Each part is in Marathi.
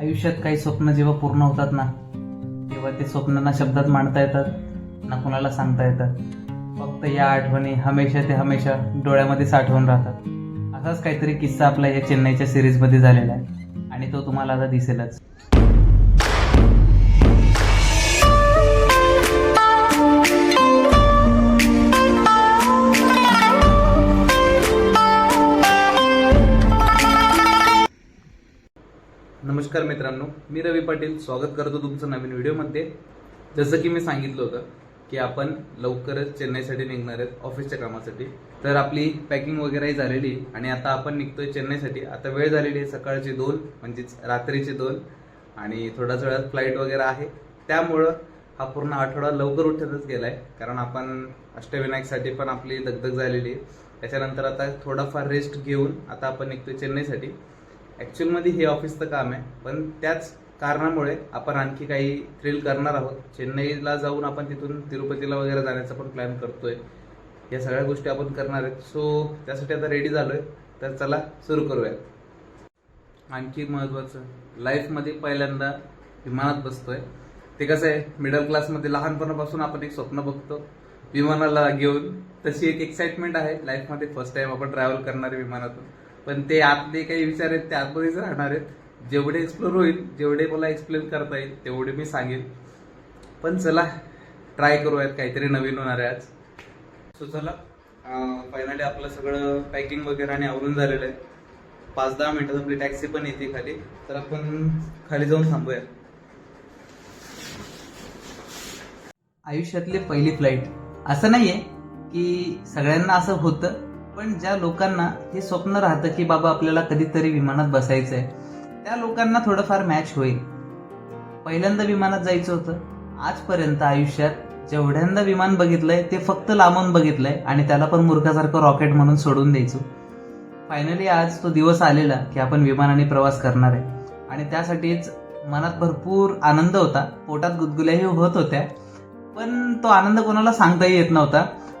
आयुष्यात काही स्वप्न जेव्हा पूर्ण होतात ना तेव्हा ते स्वप्नांना शब्दात मांडता येतात ना कुणाला सांगता येतात. फक्त या आठवणी हमेशा ते हमेशा डोळ्यामध्ये साठवून राहतात. असाच काहीतरी किस्सा आपला या चेन्नईच्या सिरीजमध्ये झालेला आहे. आणि तो तुम्हाला आता दिसेलच. नमस्कार मित्रांनो मी रवी पाटील स्वागत करतो तुमचं नवीन व्हिडिओमध्ये. जसं की मी सांगितलं होतं की आपण लवकरच चेन्नईसाठी निघणार आहेत ऑफिसच्या कामासाठी. तर आपली पॅकिंग वगैरेही झालेली आहे आणि आता आपण निघतोय चेन्नईसाठी. आता वेळ झालेली आहे सकाळची दोन म्हणजेच रात्रीचे दोन. आणि थोड्याच वेळात फ्लाईट वगैरे आहे. त्यामुळं हा पूर्ण आठवडा लवकर उठतच गेलाय. कारण आपण अष्टविनायकसाठी पण आपली दगदग झालेली आहे. त्याच्यानंतर आता थोडाफार रेस्ट घेऊन आता आपण निघतोय चेन्नईसाठी. ॲक्च्युअलमध्ये हे ऑफिसचं काम आहे पण त्याच कारणामुळे आपण आणखी काही थ्रिल करणार आहोत. चेन्नईला जाऊन आपण तिथून तिरुपतीला वगैरे जाण्याचा पण प्लॅन करतोय. या सगळ्या गोष्टी आपण करणार आहेत. सो त्यासाठी आता रेडी झालोय. तर चला सुरू करूयात. आणखी महत्त्वाचं लाईफमध्ये पहिल्यांदा विमानात बसतोय. ते कसं आहे मिडल क्लासमध्ये लहानपणापासून आपण एक स्वप्न बघतो. विमानाला घेऊन तशी एक एक्साइटमेंट आहे. लाईफमध्ये फर्स्ट टाइम आपण ट्रॅव्हल करणार आहे विमानातून. पण ते आतले काही विचार आहेत ते आतमध्येच राहणार आहेत. जेवढे एक्सप्लोर होईल जेवढे मला एक्सप्लेन करता येईल तेवढे मी सांगेन. पण चला ट्राय करूयात काहीतरी नवीन होणार आहे आज. सो चला फायनली आपलं सगळं पॅकिंग वगैरे आणि आवरून झालेलं आहे. पाच दहा मिनिटात आपली टॅक्सी पण येते खाली. तर आपण खाली जाऊन थांबूया. आयुष्यातली पहिली फ्लाईट असं नाहीये की सगळ्यांना असं होतं पण ज्या लोकांना हे स्वप्न राहतं की बाबा आपल्याला कधीतरी विमानात बसायचं आहे त्या लोकांना थोडंफार मॅच होईल. पहिल्यांदा विमानात जायचं होतं. आजपर्यंत आयुष्यात जेवढ्यांदा विमान बघितलंय ते फक्त लांबून बघितलंय आणि त्याला पण मूर्खासारखं रॉकेट म्हणून सोडून द्यायचो. फायनली आज तो दिवस आलेला की आपण विमानाने प्रवास करणार आहे. आणि त्यासाठीच मनात भरपूर आनंद होता. पोटात गुदगुल्याही होत होत्या. पण तो आनंद कोणाला सांगताही येत नव्हता.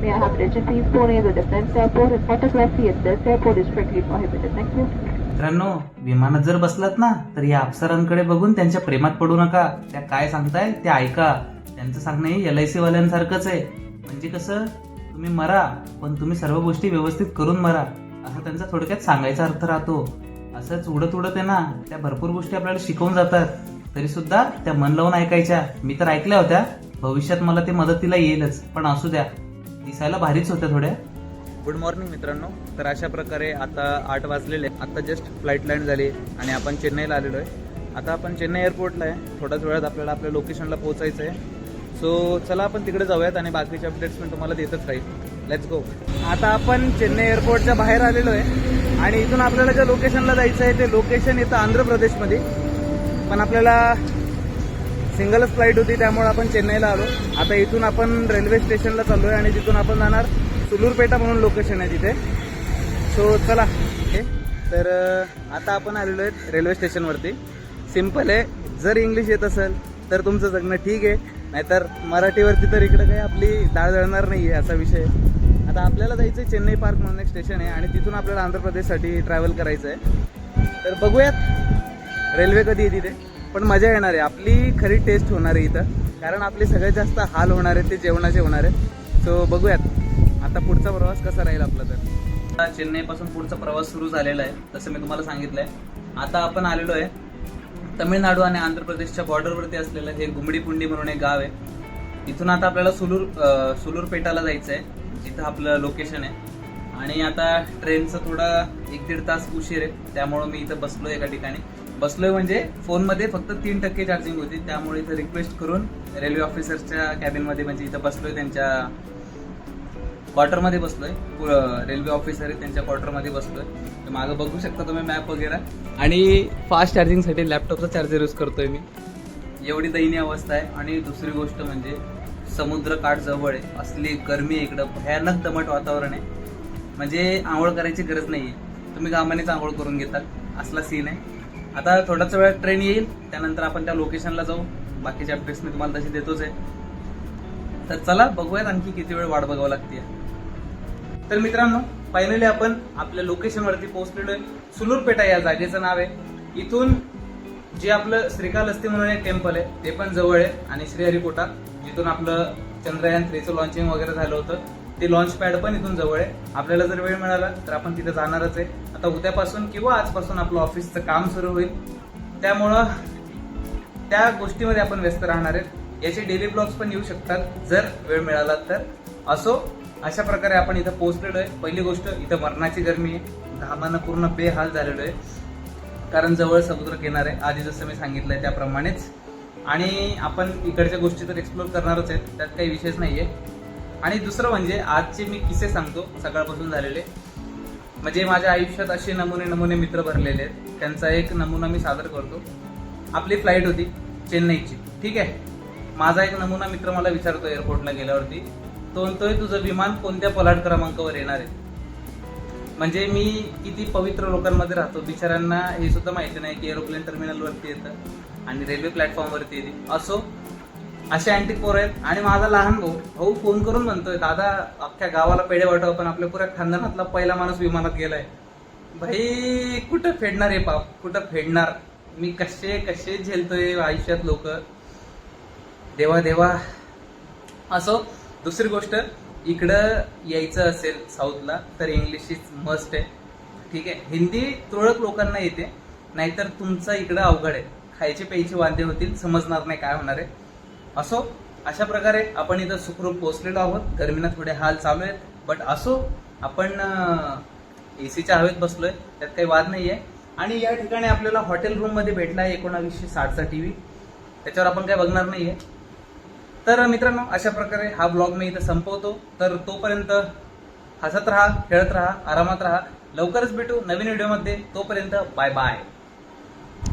May I have attention please Pune is a defense airport and photography at this airport is strictly prohibited. Thank you. मित्रांनो विमानात जर बसलात ना तर या अप्सरांकडे बघून त्यांच्या प्रेमात पडू नका. त्या काय सांगताय ते ऐका. त्यांचं सांगणं हे एल आय सी वाल्यांसारखंच आहे. म्हणजे कसं तुम्ही मरा पण तुम्ही सर्व गोष्टी व्यवस्थित करून मरा. असं त्यांचा थोडक्यात सांगायचा अर्थ राहतो. असंच उडत उडत आहे ना त्या भरपूर गोष्टी आपल्याला शिकवून जातात. तरी सुद्धा त्या मन लावून ऐकायच्या. मी तर ऐकल्या होत्या. भविष्यात मला ते मदतीला येईलच पण असू द्या. दिसायला भारीच होत्या थोड्या. गुड मॉर्निंग मित्रांनो. तर अशा प्रकारे आता आठ वाजलेले. आता जस्ट फ्लाईट लँड झाली आणि आपण चेन्नईला आलेलो आहे. आता आपण चेन्नई एअरपोर्टला आहे. थोड्याच वेळात आपल्याला आपल्या लोकेशनला पोहोचायचं आहे. सो चला आपण तिकडे जाऊयात आणि बाकीचे अपडेट्स पण तुम्हाला देतच राहील. लेट्स गो आता आपण चेन्नई एअरपोर्टच्या बाहेर आलेलो आहे. आणि इथून आपल्याला ज्या लोकेशनला जायचं आहे ते लोकेशन येतं आंध्र प्रदेशमध्ये. पण आपल्याला सिंगलच फ्लाईट होती त्यामुळे आपण चेन्नईला आलो. आता इथून आपण रेल्वे स्टेशनला चाललोय आणि तिथून आपण जाणार सुलूरपेटा म्हणून लोकेशन आहे तिथे. सो चला. ओके तर आता आपण आलेलो आहेत रेल्वे स्टेशनवरती. सिंपल आहे. जर इंग्लिश येत असेल तर तुमचं जगणं ठीक आहे. नाहीतर मराठीवरती तर इकडे काही आपली डाळ जळणार नाही आहे असा विषय आता आपल्याला जायचं आहे चेन्नई पार्क म्हणून एक स्टेशन आहे आणि तिथून आपल्याला आंध्र प्रदेशसाठी ट्रॅव्हल करायचं आहे तर बघूयात रेल्वे कधी येते तिथे. पण मजा येणार आहे. आपली खरी टेस्ट होणार आहे इथं. कारण आपले सगळ्यात जास्त हाल होणार आहे ते जेवणाचे होणार आहेत सो बघूयात. आता पुढचा प्रवास कसा राहील आपला तर? चेन्नईपासून पुढचा प्रवास सुरू झालेला आहे तसं मी तुम्हाला सांगितलंय. आता आपण आलेलो आहे तमिळनाडू आणि आंध्र प्रदेशच्या बॉर्डरवरती असलेलं हे गुमडीपुंडी म्हणून एक गाव आहे. इथून आता आपल्याला सुलूर सुलूर पेटाला जायचं आहे जिथं आपलं लोकेशन आहे. आणि आता ट्रेनचं थोडा एक दीड तास उशीर आहे त्यामुळं मी इथं बसलो एका ठिकाणी. बसलोय म्हणजे फोनमध्ये फक्त तीन टक्के चार्जिंग होती. त्यामुळे इथं रिक्वेस्ट करून रेल्वे ऑफिसरच्या कॅबिनमध्ये म्हणजे इथं बसलोय त्यांच्या क्वार्टरमध्ये बसलोय. रेल्वे ऑफिसर आहे त्यांच्या क्वार्टरमध्ये बसलोय. तर मागं बघू शकता तुम्ही मॅप वगैरे. आणि फास्ट चार्जिंगसाठी लॅपटॉपचा चार्जर यूज करतोय मी. एवढी दयनीय अवस्था आहे. आणि दुसरी गोष्ट म्हणजे समुद्र काठ जवळ आहे. असली गरमी आहे इकडं. भयानक दमट वातावरण आहे. म्हणजे आंघोळ करायची गरज नाही आहे तुम्ही गामानेच आंघोळ करून घेता. असला सीन आहे. आता थोडाच वेळ ट्रेन येईल त्यानंतर आपण त्या लोकेशनला जाऊ. बाकीचे अपडेट्स मी तुम्हाला तशी देतोच आहे. तर चला बघूयात आणखी किती वेळ वाट बघावं लागते तर मित्रांनो फायनली आपण आपल्या लोकेशनवरती पोहोचलेलो आहे. सुलूरपेटा या जागेचं नाव आहे. इथून जे आपलं श्रीकालहस्ती म्हणून एक टेम्पल आहे ते पण जवळ आहे. आणि श्रीहरिकोटा जिथून आपलं चंद्रयान थ्रीचं लॉन्चिंग वगैरे झालं होतं. ते लॉन्च पॅड पण इथून जवळ आहे. आपल्याला जर वेळ मिळाला तर आपण तिथे जाणारच आहे. आता उद्यापासून किंवा आजपासून आपलं ऑफिसचं काम सुरू होईल. त्यामुळं त्या गोष्टीमध्ये आपण व्यस्त राहणार आहेत. याचे डेली ब्लॉग्स पण येऊ शकतात जर वेळ मिळाला तर. असो अशा प्रकारे आपण इथं पोहोचलेलो आहे. पहिली गोष्ट इथं मरणाची गरमी आहे. घामानं पूर्ण बेहाल झालेलो आहे. कारण जवळ समुद्र आहे. आधी जसं मी सांगितलं आहे त्याप्रमाणेच. आणि आपण इकडच्या गोष्टी तर एक्सप्लोर करणारच आहेत. त्यात काही विशेष आहे आणि दुसरं म्हणजे आजचे मी किस्से सांगतो सकाळपासून झालेले. म्हणजे माझ्या आयुष्यात असे नमुने नमुने मित्र भरलेले आहेत. त्यांचा एक नमुना मी सादर करतो. आपली फ्लाईट होती चेन्नईची. ठीक आहे? माझा एक नमुना मित्र मला विचारतो एअरपोर्टला गेल्यावरती तो म्हणतोय तुझं विमान कोणत्या पलाट क्रमांकावर येणार आहे? म्हणजे मी किती पवित्र लोकांमध्ये राहतो. बिचाऱ्यांना हे सुद्धा माहिती नाही की एरोप्लेन टर्मिनलवरती येतं आणि रेल्वे प्लॅटफॉर्मवरती येते. असो असे अँटी पोर आहेत. आणि माझा लहान भाऊ भाऊ फोन करून म्हणतोय दादा अख्ख्या गावाला पेढे वाटव पण आपल्या पुऱ्या खानदानातला पहिला माणूस विमानात गेलाय. भाई कुठं फेडणार हे पाप? कुठं फेडणार? मी कसे कसे झेलतोय आयुष्यात लोक? देवा देवा. असो दुसरी गोष्ट इकडं यायचं असेल साऊथला तर इंग्लिश इज मस्ट आहे. ठीक आहे? हिंदी तुरळक लोकांना येते नाहीतर तुमचं इकडं अवघड आहे. खायचे प्यायचे वाद्य होतील समजणार नाही काय होणार आहे. असो अशा प्रकारे आपण इथं सुखरूप पोहोचलेलो आहोत. गर्मीनं थोडे हाल चालू आहेत. बट असो आपण एसीच्या हवेत बसलोय. त्यात काही वाद नाहीये. आणि या ठिकाणी आपल्याला हॉटेल रूममध्ये भेटला आहे एकोणावीसशे साठचा टीव्ही त्याच्यावर आपण काय बघणार नाहीये. तर मित्रांनो अशा प्रकारे हा ब्लॉग मी इथं संपवतो. तर तोपर्यंत हसत राहा खेळत राहा आरामात राहा. लवकरच भेटू नवीन व्हिडिओमध्ये तोपर्यंत बाय बाय